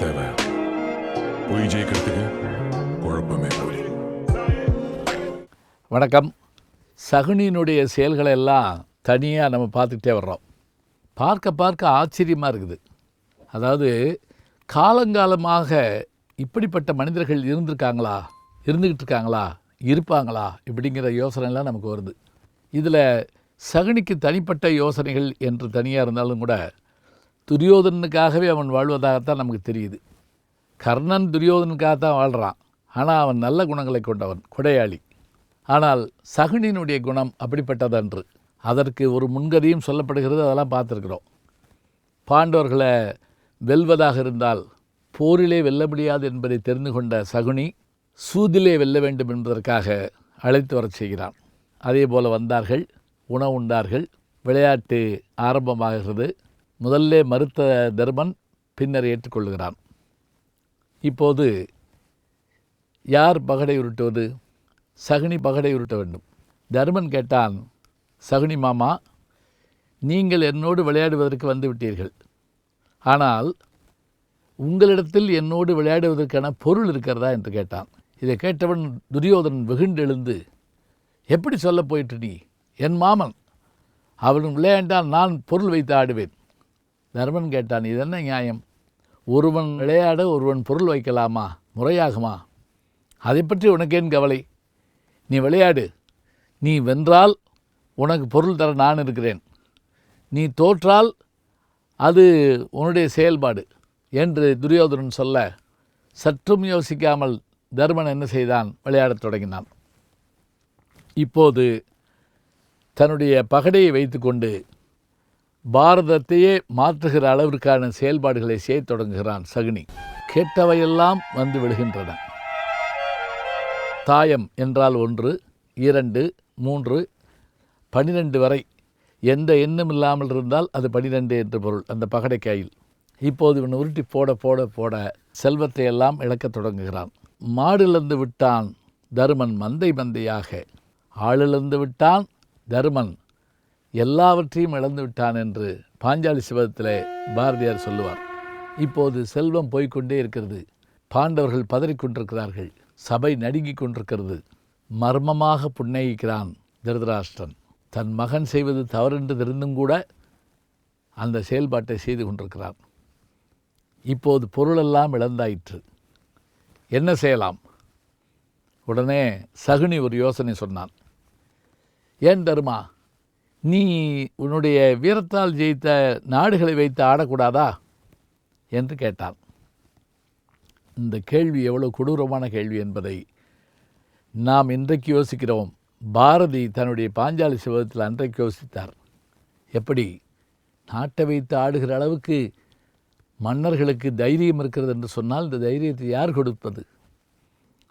தேவை. போய் ஜெயிக்கிறதுக்கு குழப்பமே வணக்கம். சகுனியினுடைய செயல்களை எல்லாம் தனியாக நம்ம பார்த்துக்கிட்டே வர்றோம். பார்க்க பார்க்க ஆச்சரியமாக இருக்குது. அதாவது காலங்காலமாக இப்படிப்பட்ட மனிதர்கள் இருந்திருக்காங்களா? இருந்துக்கிட்டு இருக்காங்களா இருப்பாங்களா? இப்படிங்கிற யோசனைலாம் நமக்கு வருது. இதில் சகுனிக்கு தனிப்பட்ட யோசனைகள் என்று தனியாக இருந்தாலும் கூட துரியோதனனுக்காகவே அவன் வாழ்வதாகத்தான் நமக்கு தெரியுது. கர்ணன் துரியோதனுக்காகத்தான் வாழ்கிறான் ஆனால் அவன் நல்ல குணங்களை கொண்டவன் கொடையாளி. ஆனால் சகுனியினுடைய குணம் அப்படிப்பட்டதன்று. அதற்கு ஒரு முன்கதியும் சொல்லப்படுகிறது அதெல்லாம் பார்த்துருக்குறோம். பாண்டவர்களை வெல்வதாக இருந்தால் போரிலே வெல்ல முடியாது என்பதை தெரிந்து கொண்ட சகுனி சூதிலே வெல்ல வேண்டும் என்பதற்காக அழைத்து வரச் செய்கிறான். அதே போல் வந்தார்கள் உணவு உண்டார்கள் விளையாட்டு ஆரம்பமாகிறது. முதல்ல மறுத்த தர்மன் பின்னர் ஏற்றுக்கொள்கிறான். இப்போது யார் பகடை உருட்டுவது? சகுனி பகடை உருட்ட வேண்டும். தர்மன் கேட்டான் சகுனி மாமா நீங்கள் என்னோடு விளையாடுவதற்கு வந்து விட்டீர்கள். ஆனால் உங்களிடத்தில் என்னோடு விளையாடுவதற்கான பொருள் இருக்கிறதா? என்று கேட்டான். இதை கேட்டவன் துரியோதனன் வெகுண்டு எழுந்து எப்படி சொல்ல போயிட்டு நீ? என் மாமன் அவன் விளையாண்டால் நான் பொருள் வைத்து ஆடுவேன். தர்மன் கேட்டான் இது என்ன நியாயம்? ஒருவன் விளையாட ஒருவன் பொருள் வைக்கலாமா? முறையாகுமா? அதை பற்றி உனக்கேன் கவலை. நீ விளையாடு. நீ வென்றால் உனக்கு பொருள் தர நான் இருக்கிறேன். நீ தோற்றால் அது உன்னுடைய செயல்பாடு என்று துரியோதனன் சொல்ல சற்றும் யோசிக்காமல் தர்மன் என்ன செய்தான்? விளையாடத் தொடங்கினான். இப்போது தன்னுடைய பகடையை வைத்துக்கொண்டு பாரதத்தையே மாற்றுகிற அளவிற்கான செயல்பாடுகளை செய்யத் தொடங்குகிறான் சகுனி. கேட்டவையெல்லாம் வந்து விடுகின்றன தாயம் என்றால் ஒன்று இரண்டு மூன்று பனிரெண்டு வரை. எந்த எண்ணம் இல்லாமல் இருந்தால் அது பனிரெண்டு என்று பொருள் அந்த பகடைக்காயில். இப்போது இவன் உருட்டி போட போட போட செல்வத்தை எல்லாம் இழக்கத் தொடங்குகிறான். மாடிலிருந்து விட்டான் தருமன் மந்தை மந்தையாக. ஆளிலிருந்து விட்டான் தருமன் எல்லாவற்றையும் இழந்து விட்டான் என்று பாஞ்சாலி சிவத்தில் பாரதியார் சொல்லுவார். இப்போது செல்வம் போய்க்கொண்டே இருக்கிறது. பாண்டவர்கள் பதறிக்கொண்டிருக்கிறார்கள் சபை நடுங்கிக் கொண்டிருக்கிறது. மர்மமாக புன்னகிக்கிறான் திருதராஷ்டிரன். தன் மகன் செய்வது தவறென்று தெரிந்தும் கூட அந்த செயல்பாட்டை செய்து கொண்டிருக்கிறான். இப்போது பொருளெல்லாம் இழந்தாயிற்று. என்ன செய்யலாம்? உடனே சகுனி ஒரு யோசனை சொன்னான். ஏன் தருமா? நீ உன்னுடைய வீரத்தால் ஜெயித்த நாடுகளை வைத்து ஆடக்கூடாதா? என்று கேட்டான். இந்த கேள்வி எவ்வளோ கொடூரமான கேள்வி என்பதை நாம் இன்றைக்கு யோசிக்கிறோம். பாரதி தன்னுடைய பாஞ்சாலி சிவகத்தில் அன்றைக்கு யோசித்தார். எப்படி நாட்டை வைத்து ஆடுகிற அளவுக்கு மன்னர்களுக்கு தைரியம் இருக்கிறது என்று சொன்னால் இந்த தைரியத்தை யார் கொடுப்பது?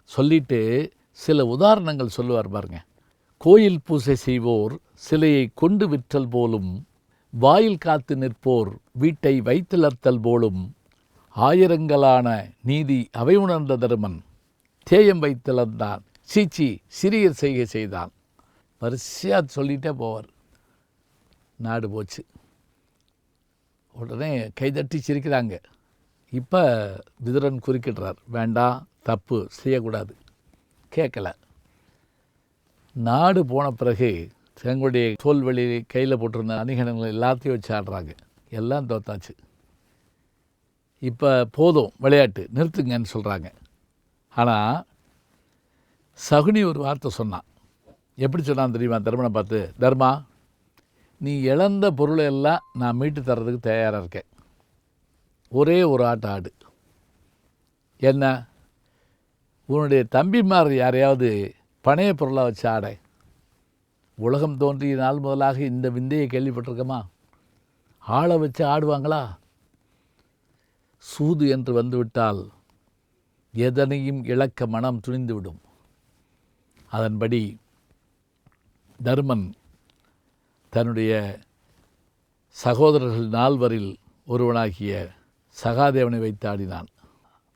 சொல்லிட்டு சில உதாரணங்கள் சொல்லுவார் பாருங்கள் கோயில் பூசை செய்வோர் சிலையை கொண்டு விற்றல் போலும் வாயில் காத்து நிற்போர் வீட்டை வைத்திலர்த்தல் போலும் ஆயிரங்களான நீதி அவை உணர்ந்த தருமன் தேயம் வைத்திலர்ந்தான். சீச்சி சிறிய செய்கை செய்தான். வரிசையாக சொல்லிகிட்டே போவார். நாடு போச்சு. உடனே கைதட்டி சிரிக்கிறாங்க. இப்போ விதுரன் குறுக்கிடுறார். வேண்டாம் தப்பு செய்யக்கூடாது. கேட்கல. நாடு போன பிறகு தங்களுடைய தோல்வெளி கையில் போட்டிருந்த அணிகணங்கள் எல்லாத்தையும் வச்சு ஆடுறாங்க. எல்லாம் தோத்தாச்சு. இப்போ போதும் விளையாட்டு நிறுத்துங்கன்னு சொல்கிறாங்க ஆனால் சகுனி ஒரு வார்த்தை சொன்னான். எப்படி சொன்னான் தெரியுமா? தர்மனை பார்த்து தர்மா நீ இழந்த பொருளை எல்லாம் நான் மீட்டு தர்றதுக்கு தயாராக இருக்கேன். ஒரே ஒரு ஆட்டம் ஆடு. என்ன? உன்னுடைய தம்பிமார் யாரையாவது பணைய பொருளாக வச்சு ஆட. உலகம் தோன்றிய நாள் முதலாக இந்த விந்தையை கேள்விப்பட்டிருக்கோமா? ஆளை வச்சு ஆடுவாங்களா? சூது என்று வந்துவிட்டால் எதனையும் இழக்க மனம் துணிந்துவிடும். அதன்படி தர்மன் தன்னுடைய சகோதரர்கள் நால்வரில் ஒருவனாகிய சகாதேவனை வைத்து ஆடினான்.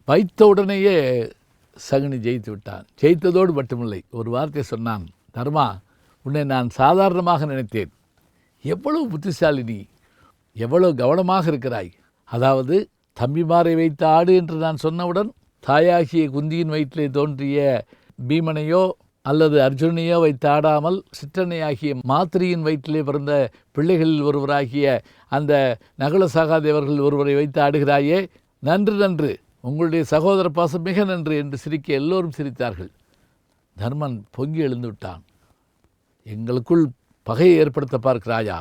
வைத்த உடனேயே சகுனி ஜெயித்து விட்டான். ஜெயித்ததோடு மட்டுமில்லை ஒரு வார்த்தை சொன்னான் தர்மா உன்னை நான் சாதாரணமாக நினைத்தேன். எவ்வளவு புத்திசாலி நீ கவனமாக இருக்கிறாய். அதாவது தம்பிமாரை வைத்த ஆடு என்று நான் சொன்னவுடன் தாயாகிய குந்தியின் வயிற்றிலே தோன்றிய பீமனையோ அல்லது அர்ஜுனையோ வைத்து ஆடாமல் சிற்றனையாகிய மாத்திரியின் வயிற்றிலே பிறந்த பிள்ளைகளில் ஒருவராகிய அந்த நகுல சகாதேவர்கள் ஒருவரை வைத்து ஆடுகிறாயே. நன்று நன்று. உங்களுடைய சகோதர பாசம் மிக நன்று என்று சிரிக்க எல்லோரும் சிரித்தார்கள். தர்மன் பொங்கி எழுந்து விட்டான் எங்களுக்குள் பகையை ஏற்படுத்த பார்க்கிறாயா?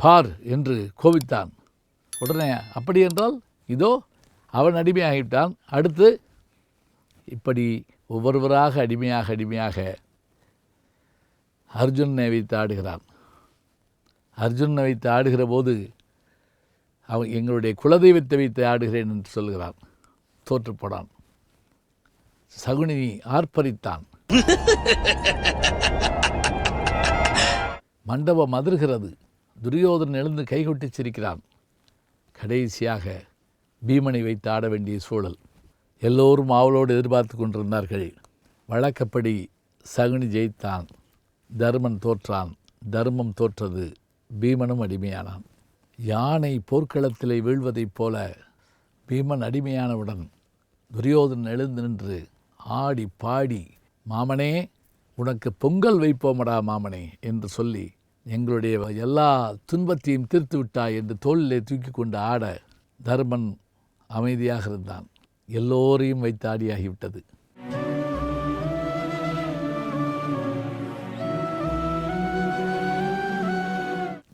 பார் என்று கோபித்தான் உடனே அப்படி என்றால் இதோ அவன் அடிமையாகிவிட்டான். அடுத்து? இப்படி ஒவ்வொருவராக அடிமையாக அடிமையாக அர்ஜுனனை வைத்து ஆடுகிறான். அர்ஜுனனை வைத்து ஆடுகிற போது அவன் எங்களுடைய குலதெய்வத்தை வைத்து ஆடுகிறேன் என்று சொல்கிறான். தோற்றுப்படான் சகுனி ஆர்ப்பரித்தான். மண்டபம் அதிர்கிறது துரியோதன் எழுந்து கைகொட்டி சிரிக்கிறான். கடைசியாக பீமனை வைத்து ஆட வேண்டிய சூழல். எல்லோரும் ஆவலோடு எதிர்பார்த்து கொண்டிருந்தார்கள். வழக்கப்படி சகுனி ஜெயித்தான். தர்மன் தோற்றான். தர்மம் தோற்றது பீமனும் அடிமையானான். யானை போர்க்களத்திலே வீழ்வதைப் போல பீமன் அடிமையானவுடன் துரியோதன் எழுந்து நின்று ஆடி பாடி மாமனே உனக்கு பொங்கல் வைப்போமடா மாமனே என்று சொல்லி எங்களுடைய எல்லா துன்பத்தையும் தீர்த்து விட்டாய் என்று தோளிலே தூக்கி கொண்டு ஆட தர்மன் அமைதியாக இருந்தான். எல்லோரையும் வைத்து ஆடியாகிவிட்டது.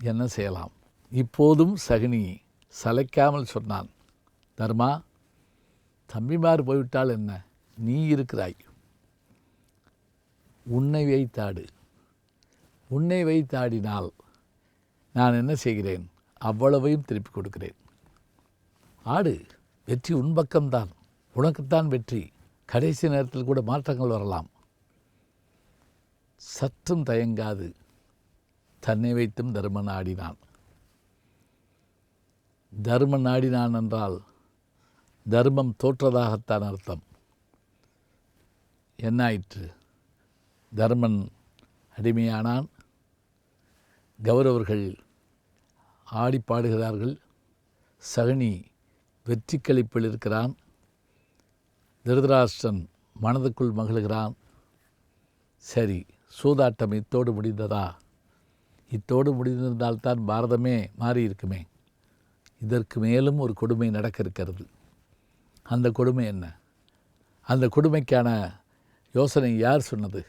என்ன செய்யலாம்? இப்போதும் சகுனி சலைக்காமல் சொன்னான் தர்மா தம்பிமார் போய்விட்டால் என்ன? நீ இருக்கிறாய். உன்னை வைத்தாடு. உன்னை வைத்தாடினால் நான் என்ன செய்கிறேன்? அவ்வளவையும் திருப்பி கொடுக்கிறேன். ஆடு வெற்றி உன் பக்கம்தான். உனக்குத்தான் வெற்றி. கடைசி நேரத்தில் கூட மாற்றங்கள் வரலாம். சற்றும் தயங்காது. தன்னை வைத்தும் தர்மன் ஆடினான். தர்மன் ஆடினான் என்றால் தர்மம் தோற்றதாகத்தான் அர்த்தம். என்னாயிற்று? தர்மன் அடிமையானான். கௌரவர்கள் ஆடி பாடுகிறார்கள். சகுனி வெற்றி கழிப்பில் இருக்கிறான். திருதராஷ்டிரன் மனதுக்குள் மகிழ்கிறான். சரி சூதாட்டம் இத்தோடு முடிந்ததா? இத்தோடு முடிந்திருந்தால்தான் பாரதமே மாறியிருக்குமே. இதற்கு மேலும் ஒரு கொடுமை நடக்க இருக்கிறது அந்த கொடுமை என்ன? அந்த கொடுமைக்கான யோசனை யார் சொன்னது?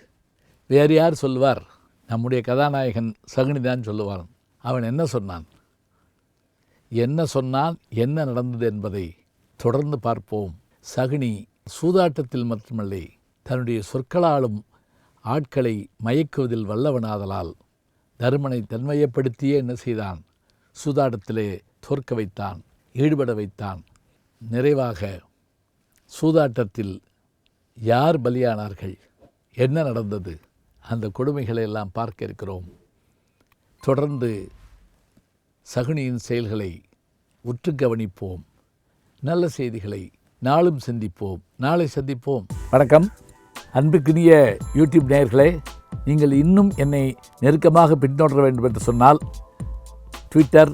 வேறு யார் சொல்லுவார் நம்முடைய கதாநாயகன் சகுனிதான் சொல்லுவான். அவன் என்ன சொன்னான்? என்ன சொன்னான் என்ன நடந்தது என்பதை தொடர்ந்து பார்ப்போம். சகுனி சூதாட்டத்தில் மட்டுமல்ல தன்னுடைய சொற்களாலும் ஆட்களை மயக்குவதில் வல்லவனாதலால் தருமனை தன்மையப்படுத்தியே என்ன செய்தான்? சூதாட்டத்திலே தோற்க வைத்தான் ஈடுபட வைத்தான். நிறைவாக சூதாட்டத்தில் யார் பலியானார்கள்? என்ன நடந்தது? அந்த கொடுமைகளை எல்லாம் பார்க்க இருக்கிறோம். தொடர்ந்து சகுனியின் செயல்களை உற்று கவனிப்போம். நல்ல செய்திகளை நாளும் சிந்திப்போம். நாளை சந்திப்போம். வணக்கம். அன்புக்குரிய யூடியூப் நேயர்களே நீங்கள் இன்னும் என்னை நெருக்கமாக பின்தொடர வேண்டும் என்று சொன்னால் ட்விட்டர்